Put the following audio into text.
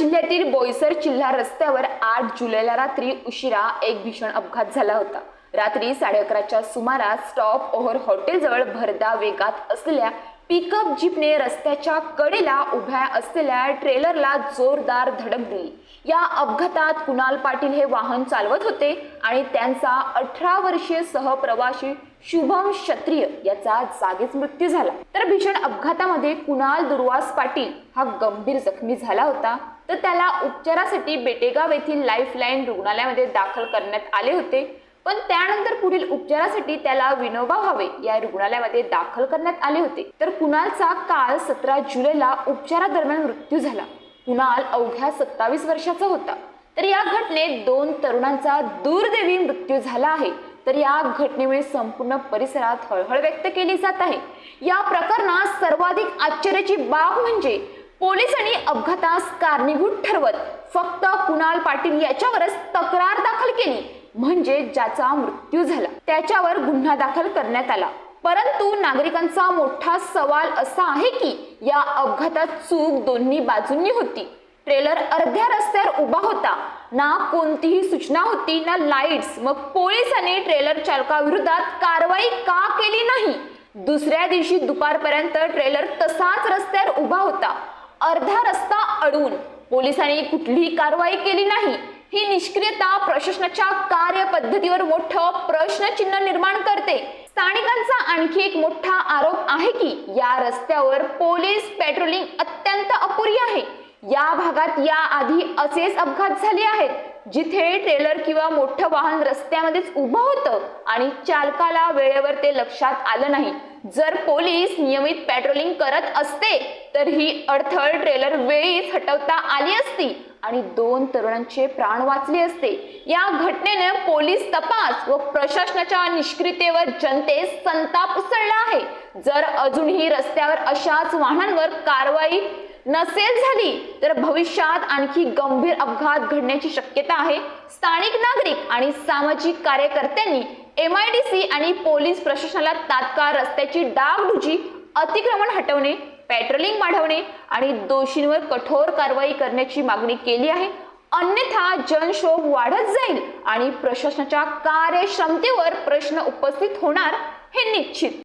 जिल्ह्यातील बोईसर जिल्हा रस्त्यावर आठ जुलैला रात्री उशिरा एक भीषण अपघात झाला होता. रात्री साडे अकराच्या सुमारास स्टॉप ओव्हर हॉटेलजवळ भरदा वेगात असलेल्या पिकअप जीपने रस्त्याच्या कडेला उभ्या असलेल्या ट्रेलरला जोरदार धडक दिली. या अपघातात कुणाल पाटील हे वाहन चालवत होते आणि त्यांचा अठरा वर्षीय सहप्रवाशी शुभम क्षत्रिय याचा जागीच मृत्यू झाला. तर भीषण अपघातामध्ये कुणाल दुर्वास पाटील हा गंभीर जखमी झाला होता. तर त्याला उपचारासाठी बेटेगाव येथील लाईफलाईन रुग्णालयामध्ये दाखल करण्यात आले होते. पण त्यानंतर पुढील उपचारासाठी त्याला विनोबा भावे या रुग्णालयामध्ये दाखल करण्यात आले होते. तर कुणालचा काल सतरा जुलैला उपचारादरम्यान मृत्यू झाला. कुणाल अवघ्या सत्तावीस वर्षाचा होता. तर या घटनेत दोन तरुणांचा दुर्दैवी मृत्यू झाला आहे. तर या घटनेमुळे संपूर्ण परिसरात हळहळ व्यक्त केली जात आहे. या प्रकरणात सर्वाधिक आश्चर्याची बाब म्हणजे पोलिसांनी अपघातास कारणीभूत ठरवत फक्त कुणाल पाटील याच्यावरच तक्रार दाखल केली. म्हणजे ज्याचा मृत्यू झाला. त्याच्यावर गुन्हा दाखल करण्यात आला. परंतु नागरिकांचा मोठा सवाल असा आहे की या अपघातात चूक दोन्ही बाजूंनी होती. ट्रेलर अर्ध्या रस्त्यावर उभा होता. ना कोणतीही सूचना होती ना लाईट्स. मग पोलिसांनी ट्रेलर चालकाविरोधात कारवाई का केली नाही? दुसऱ्या दिवशी दुपारपर्यंत ट्रेलर तसाच रस्त्यावर उभा होता. अर्धा रस्ता अडवून पोलिसांनी कुठलीही कारवाई केली नाही. ही निष्क्रियता प्रशासनाच्या कार्यपद्धतीवर मोठं प्रश्नचिन्ह निर्माण करते. स्थानिकांचा आणखी एक मोठा आरोप आहे की या रस्त्यावर पोलीस पेट्रोलिंग अत्यंत अपुरी आहे. या भागात या आधी असेच अपघात झाले आहेत जिथे ट्रेलर किंवा मोठं वाहन रस्त्यामध्येच उभं होतं आणि चालकाला वेळेवर ते लक्षात आलं नाही. जर पोलीस नियमित पेट्रोलिंग करत असते तर ही अडथळ ट्रेलर वेळीच हटवता आली असती. आणि दोन तरुणांचे प्राण वाचले असते. या घटनेने पोलीस तपास व प्रशासनाच्या निष्क्रियतेवर जनतेस संताप उसळला आहे. जर अजूनही रस्त्यावर अशाच वाहनांवर कारवाई नसेल झाली तर भविष्यात आणखी गंभीर अपघात घडण्याची शक्यता आहे. स्थानिक नागरिक आणि सामाजिक कार्यकर्त्यांनी एम आय डी सी आणि पोलीस प्रशासनाला तात्काळ रस्त्याची डागडुजी अतिक्रमण हटवणे पॅट्रोलिंग वाढवणे आणि दोषींवर कठोर कारवाई करण्याची मागणी केली आहे. अन्यथा जनक्षोभ वाढत जाईल आणि प्रशासनाच्या कार्यक्षमतेवर प्रश्न उपस्थित होणार हे निश्चित.